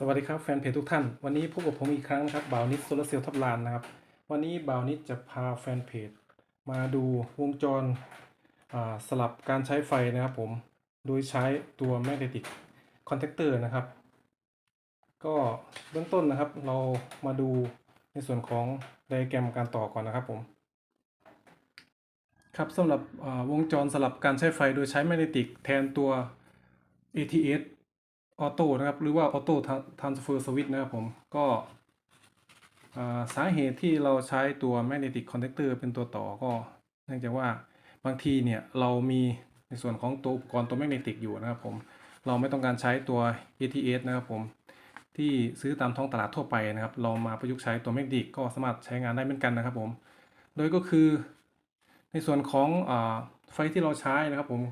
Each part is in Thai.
สวัสดีครับแฟนเพจทุกท่าน วันนี้พบกับผมอีกครั้งนะครับบ่าวนิดโซลาเซลล์ทับลานนะครับ วันนี้บ่าวนิดจะพาแฟนเพจมาดูวงจรสลับการใช้ไฟนะครับผม โดยใช้ตัว magnetic contactor นะครับ ก็เบื้องต้นนะครับ เรามาดูในส่วนของไดอะแกรมการต่อก่อนนะครับผม ครับสำหรับวงจรสลับการใช้ไฟโดยใช้แมกเนติกแทนตัว ATS ออโต้นะครับ หรือว่าออโต้ทรานสเฟอร์สวิตช์นะครับผมก็สาเหตุที่เราใช้ตัว Magnetic Contactor เป็นตัวต่อก็ เนื่องจากว่าบางทีเนี่ยเรามีในส่วนของตัวอุปกรณ์ตัวแมกเนติกอยู่นะครับผมเราไม่ต้องการใช้ตัว ATS นะครับผมที่ซื้อตามท้องตลาดทั่วไปนะครับ เรามาประยุกต์ใช้ตัวแมกเนติกก็สามารถใช้งานได้เหมือนกันนะครับผมโดยก็คือในส่วนของอไฟที่เราใช้นะครับผม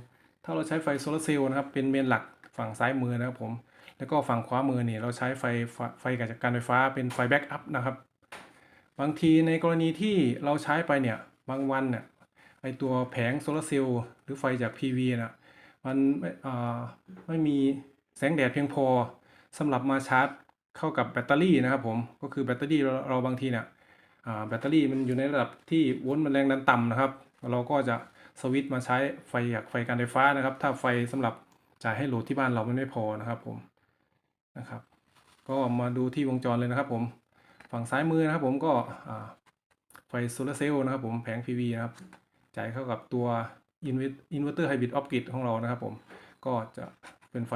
ถ้าเราใช้ไฟโซลาร์เซลล์นะครับเป็นเมนหลัก ฝั่งซ้ายมือนะครับผม แล้วก็ฝั่งขวามือเนี่ยเราใช้ไฟฟไฟจากการไฟฟ้าเป็นไฟแบ็กอัพนะครับ บางทีในกรณีที่เราใช้ไปเนี่ยบางวันเนี่ยไอตัวแผงโซลาร์เซลล์หรือไฟจาก PV นะมันไม่อ่าไม่มีแสงแดดเพียงพอสำหรับมาชาร์จเข้ากับแบตเตอรี่นะครับผมก็คือแบตเตอรี่เราบางทีเนี่ยอ่าแบตเตอรี่มันอยู่ในระดับที่โวลต์มันแรงดันต่ำนะครับ เราก็จะสวิตช์มาใช้ไฟจากไฟการไฟฟ้านะครับ ถ้าไฟสำหรับ จ่ายให้โหลดที่บ้านเรามันไม่พอนะครับผมนะครับ ก็มาดูที่วงจรเลยนะครับ ผมฝั่งซ้ายมือนะครับ ผมก็ไฟโซลาร์เซลล์นะครับ ผมแผง PV นะครับ จ่ายเข้ากับตัว Inverter Hybrid Off Grid ของเรานะครับ ผมก็จะเป็นไฟ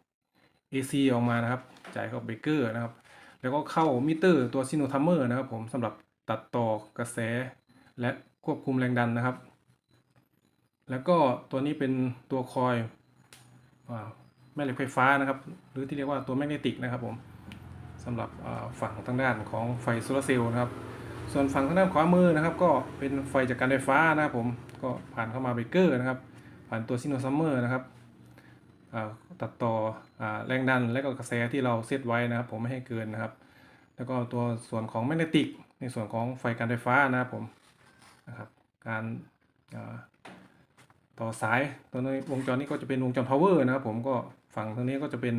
220 AC ออกมานะครับ จ่ายเข้าเบรกเกอร์นะครับ แล้วก็เข้ามิเตอร์ตัวซิโนทัมเมอร์นะครับ ผมสำหรับตัดต่อกระแสและควบคุมแรงดันนะครับ แล้วก็ตัวนี้เป็นตัวคอย แม่เหล็กไฟฟ้านะครับ หรือที่เรียกว่าตัวแมกเนติกนะครับผมสำหรับฝั่งทางด้านของไฟโซลาร์เซลล์นะครับ ส่วนฝั่งทางด้านขวามือนะครับ ก็เป็นไฟจากการไฟฟ้านะครับผมก็ผ่านเข้ามาเบรกเกอร์นะครับ ผ่านตัวซิโนซัมเมอร์นะครับตัดต่ออแรงดันและก็กระแสที่เราเซตไว้นะครับ ผมไม่ให้เกินนะครับ แล้วก็ตัวส่วนของแมกเนติกในส่วนของไฟการไฟฟ้านะครับผมนะครับการ ต่อสายตัวนี้วงจรนี้ก็จะเป็นวงจร power นะครับผมก็ฝั่งตรงนี้ก็จะเป็น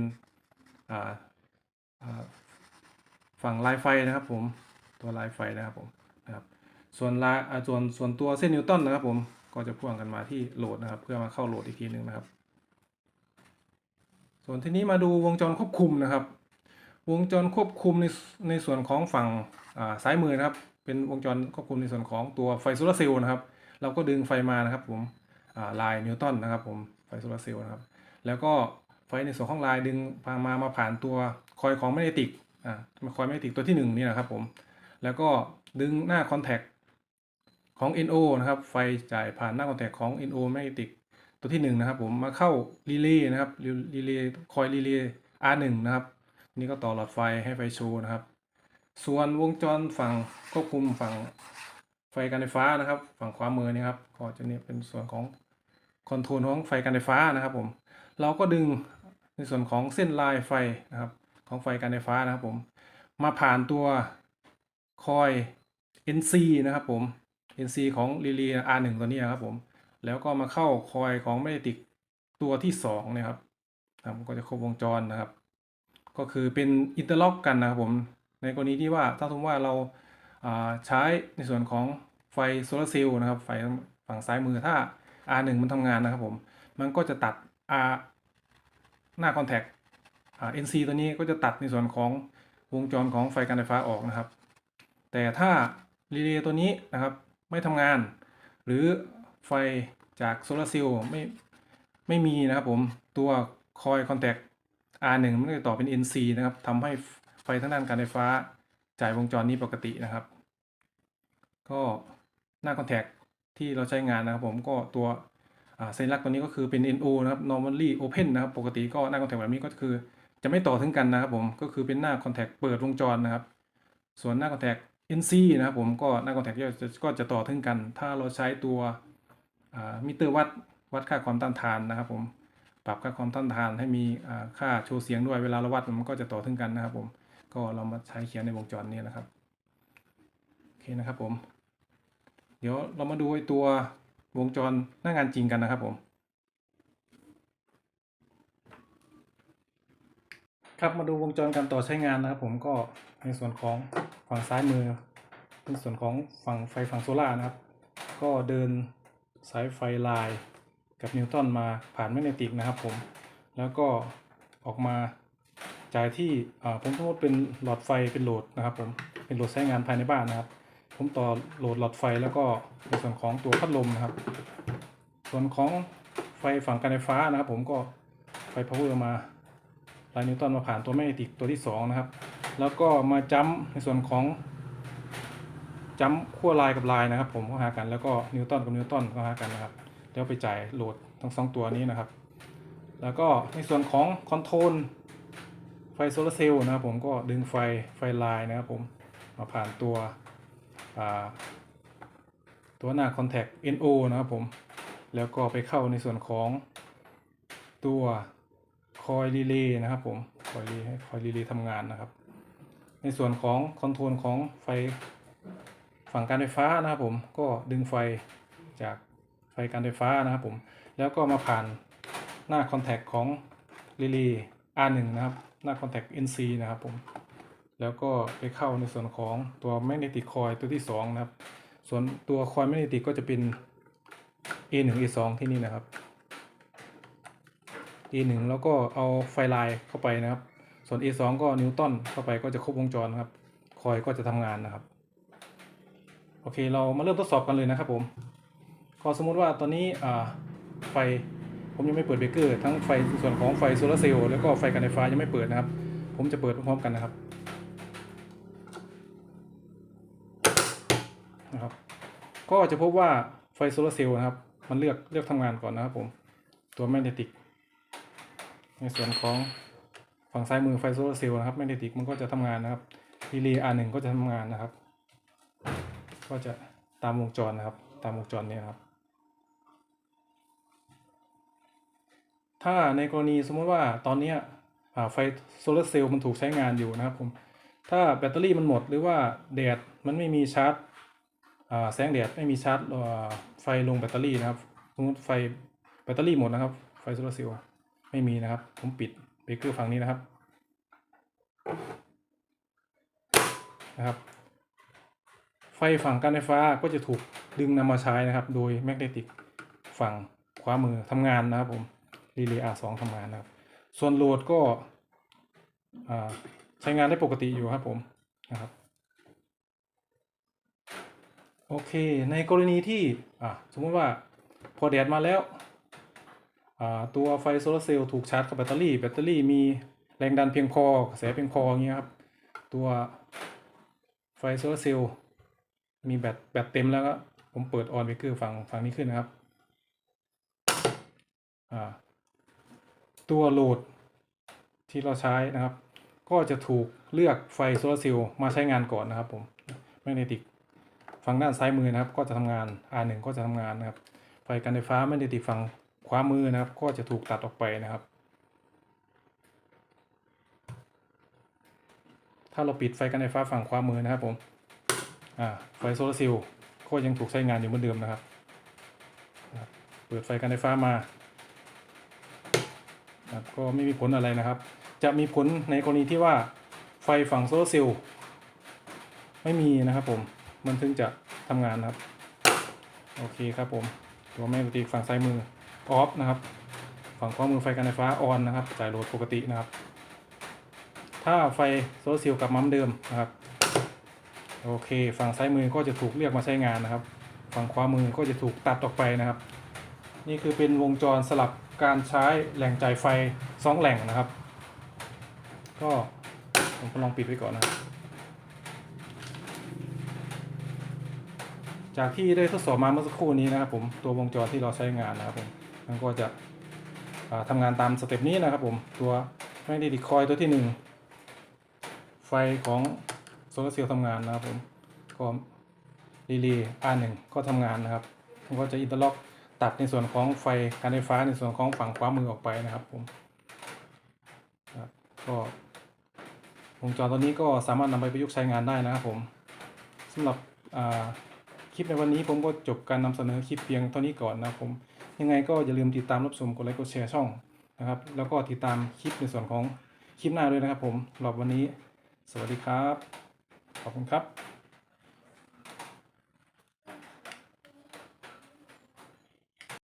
ฝั่งลายไฟนะครับผมตัวลายไฟนะครับผมนะครับส่วนลายส่วนส่วนตัวเส้นนิวตันนะครับผมก็จะพ่วงกันมาที่โหลดนะครับ เพื่อมาเข้าโหลดอีกทีหนึ่งนะครับ ส่วนทีนี้มาดูวงจรควบคุมนะครับ วงจรควบคุมในในส่วนของฝั่งอ่าซ้ายมือนะครับ เป็นวงจรควบคุมในส่วนของตัวไฟโซลาร์เซลล์นะครับ เราก็ดึงไฟมานะครับผม ลายนิวตันนะครับผมไฟโซลาร์เซลล์นะครับ แล้วก็ไฟในส่วนของลายดึงพามามาผ่านตัวคอยของแมกเนติกอ่าคอยแมกเนติกตัวที่หนึ่งนี่นะครับผม แล้วก็ดึงหน้าคอนแทคของ NO นะครับ ไฟจ่ายผ่านหน้าคอนแทคของ NO แมกเนติกตัวที่หนึ่งนะครับผมมาเข้ารีเลย์นะครับรีเลย์คอยรีเลย์ R1 นะครับ นี่ก็ต่อหลอดไฟให้ไฟโชว์นะครับ ส่วนวงจรฝั่งควบคุมฝั่งไฟการไฟฟ้านะครับ ฝั่งขวามือนี่ครับก็จะเนี่ยเป็นส่วนของ คอนโทรลของไฟการไฟฟ้านะครับผม เราก็ดึงในส่วนของเส้นลายไฟนะครับของไฟการไฟฟ้านะครับผม มาผ่านตัวคอย NC นะครับผม NC ของรีลย์ R1 ตัวนี้ครับผม แล้วก็มาเข้าคอยของแมกเนติกตัวที่สองนะครับครับก็จะครบวงจรนะครับ ก็คือเป็นอินเตอร์ล็อกกันนะครับผม ในกรณีที่ว่าถ้าสมมติว่าเราาใช้ในส่วนของไฟโซลาร์เซลล์นะครับ ไฟฝั่งซ้ายมือถ้า R1 มันทำงานนะครับผม มันก็จะตัด R หน้าคอนแทคอ่า NC ตัวนี้ก็จะตัดในส่วนของวงจรของไฟการไฟฟ้าออกนะครับ แต่ถ้ารีเลย์ตัวนี้นะครับไม่ทำงาน หรือไฟจากโซลาร์เซลล์ไม่ไม่มีนะครับผมตัวคอยคอนแทค R1 มันจะต่อเป็น NC นะครับทำให้ไฟทางด้านการไฟฟ้าจ่ายวงจรนี้ปกตินะครับ ก็หน้าคอนแทค ที่เราใช้งานนะครับผมก็ตัวเส้นลักตัวนี้ก็คือเป็น NO นะครับ normally open นะครับ ปกติก็หน้าคอนแทคแบบนี้ก็คือ จะไม่ต่อถึงกันนะครับผมก็คือเป็นหน้าคอนแทคเปิดวงจรนะครับ ส่วนหน้าคอนแทค NC นะครับผมก็หน้าคอนแทคก็จะก็จะต่อถึงกัน ถ้าเราใช้ตัวมิเตอร์วัดวัดค่าความต้านทานนะครับผมปรับค่าความต้านทานให้มีค่าโชว์เสียงด้วยเวลาเราวัดมันก็จะต่อถึงกันนะครับผมก็เรามาใช้เขียนในวงจรนี้นะครับโอเคนะครับผม ดี๋ยวเรามาดูไอตัววงจรหน้างานจริงกันนะครับผม ครับมาดูวงจรการต่อใช้งานนะครับ ผมก็ในส่วนของฝั่งซ้ายมือเป็นส่วนของฝั่งไฟฝั่งโซล่านะครับ ก็เดินสายไฟลายกับนิวตันมาผ่านแมกเนติกนะครับผม แล้วก็ออกมาจ่ายที่ผมสมมติเป็นหลอดไฟเป็นโหลดนะครับผมเป็นโหลดใช้งานภายในบ้านนะครับ ผมต่อโหลดหลอดไฟแล้วก็ในส่วนของตัวพัดลมนะครับ ส่วนของไฟฝั่งการไฟฟ้านะครับ ผมก็ไฟพาวเวอร์มาลายนิวตันมาผ่านตัวแมกเนติกตัวที่2นะครับ แล้วก็มาจัมป์ในส่วนของจัมป์ขั้วลายกับลายนะครับ ผมก็หากันแล้วก็นิวตันกับนิวตันก็หากันนะครับแล้วไปจ่ายโหลดทั้งสองตัวนี้นะครับ แล้วก็ในส่วนของคอนโทรลไฟโซลาร์เซลล์นะครับ ผมก็ดึงไฟไฟลายนะครับ ผมมาผ่านตัว ตัวหน้า Contact NO นะครับผม แล้วก็ไปเข้าในส่วนของตัวคอยรีเลย์นะครับผมคอยรีให้คอยรีเลย์ทำงานนะครับ ในส่วนของคอนโทรลของไฟฝั่งการไฟฟ้านะครับผมก็ดึงไฟจากไฟการไฟฟ้านะครับผม แล้วก็มาผ่านหน้าคอนแทคของรีเลย์ R1 นะครับ หน้าคอนแทค NC นะครับผม แล้วก็ไปเข้าในส่วนของตัวแมกเนติกคอยตัวที่2นะครับ ส่วนตัวคอยแมกเนติกก็จะเป็น A1 A2 ที่นี่นะครับ A1 แล้วก็เอาไฟลายเข้าไปนะครับ ส่วน A2 ก็นิวตันเข้าไปก็จะครบวงจรครับ คอยก็จะทำงานนะครับ โอเคเรามาเริ่มทดสอบกันเลยนะครับผมก็สมมุติว่าตอนนี้ไฟผมยังไม่เปิดเบรกเกอร์ทั้งไฟส่วนของไฟโซลาร์เซลล์แล้วก็ไฟการไฟฟ้ายังไม่เปิดนะครับ ผมจะเปิดพร้อมกันนะครับ ก็จะพบว่าไฟโซลาร์เซลล์นะครับ มันเลือกเลือกทำงานก่อนนะครับผมตัวแมกเนติก ในส่วนของฝั่งซ้ายมือไฟโซลาร์เซลล์นะครับแมกเนติกมันก็จะทำงานนะครับรีเลย์ R1 ก็จะทำงานนะครับ ก็จะตามวงจรนะครับ ตามวงจรนี้นครับ ถ้าในกรณีสมมติว่าตอนนี้ไฟโซลาร์เซลล์มันถูกใช้งานอยู่นะครับผมถ้าแบตเตอรี่มันหมดหรือว่าแดดมันไม่มีชาร์จ แสงแดดไม่มีชาร์จอ่าไฟลงแบตเตอรี่นะครับสมมติไฟแบตเตอรี่หมดนะครับ ไฟโซลาร์เซลล์ไม่มีนะครับ ผมปิดเบรกเกอร์ฝั่งนี้นะครับนะครับ ไฟฝั่งการไฟฟ้าก็จะถูกดึงนำมาใช้นะครับ โดยแมกเนติกฝั่งขวามือทำงานนะครับผมรีเลย์ R2 ทำงานนะครับ ส่วนโหลดก็ใช้งานได้ปกติอยู่ครับผมนะครับ โอเค ในกรณีที่อ่าสมมติว่าพอแดดมาแล้วอ่าตัวไฟโซลาร์เซลล์ถูกชาร์จกับแบตเตอรี่ แบตเตอรี่มีแรงดันเพียงพอกระแสเพียงพออย่างเงี้ยครับ ตัวไฟโซลาร์เซลล์มีแบตแบตเต็มแล้วก็ผมเปิดออนเบรกเกอร์ฝั่งฝั่งนี้ขึ้นนะครับอ่าตัวโหลดที่เราใช้นะครับ ก็จะถูกเลือกไฟโซลาร์เซลล์มาใช้งานก่อนนะครับผมแมกเนติก ฝั่งด้านซ้ายมือนะครับ ก็จะทำงาน R1 ก็จะทำงานนะครับ ไฟการไฟฟ้าแมกเนติกฝั่งขวามือนะครับ ก็จะถูกตัดออกไปนะครับ ถ้าเราปิดไฟการไฟฟ้าฝั่งขวามือนะครับผมอ่าไฟโซลาร์เซลล์ก็ยังถูกใช้งานอยู่เหมือนเดิมนะครับนะครับเปิดไฟการไฟฟ้ามาครับก็ไม่มีผลอะไรนะครับ จะมีผลในกรณีที่ว่าไฟฝั่งโซลาร์เซลล์ไม่มีนะครับผม มันถึงจะทำงานนะครับ โอเคครับผมตัวแม่ปกติฝั่งซ้ายมือออฟนะครับ ฝั่งขวามือไฟการไฟฟ้าออนนะครับจ่ายโหลดปกตินะครับ ถ้าไฟโซลาร์เซลล์กลับมาเหมือนเดิมนะครับ โอเค ฝั่งซ้ายมือก็จะถูกเรียกมาใช้งานนะครับ ฝั่งขวามือก็จะถูกตัดออกไปนะครับ นี่คือเป็นวงจรสลับการใช้แหล่งจ่ายไฟสองแหล่งนะครับ ก็ผมก็ลองปิดไว้ก่อนนะครับ จากที่ได้ทดสอบมาเมื่อสักครู่นี้นะครับผมตัววงจรที่เราใช้งานนะครับผมมันก็จะอ่าทำงานตามสเต็ปนี้นะครับผมตัวแมกเนติกคอยตัวที่หนึ่งไฟของโซลาร์เซลล์ทำงานนะครับผมก็รีเลย์ R1 ก็ทำงานนะครับมันก็จะอินเตอร์ล็อกตัดในส่วนของไฟการไฟฟ้าในส่วนของฝั่งขวามือออกไปนะครับผมครับก็วงจรตัวนี้ก็สามารถนำไปประยุกต์ใช้งานได้นะครับผมสำหรับอ่า คลิปในวันนี้ผมก็จบการนำเสนอคลิปเพียงเท่านี้ก่อนนะครับผมยังไงก็อย่าลืมติดตามรับชมกดไลค์กดแชร์ช่องนะครับ แล้วก็ติดตามคลิปในส่วนของคลิปหน้าด้วยนะครับผมสำหรับวันนี้ สวัสดีครับ ขอบคุณครับ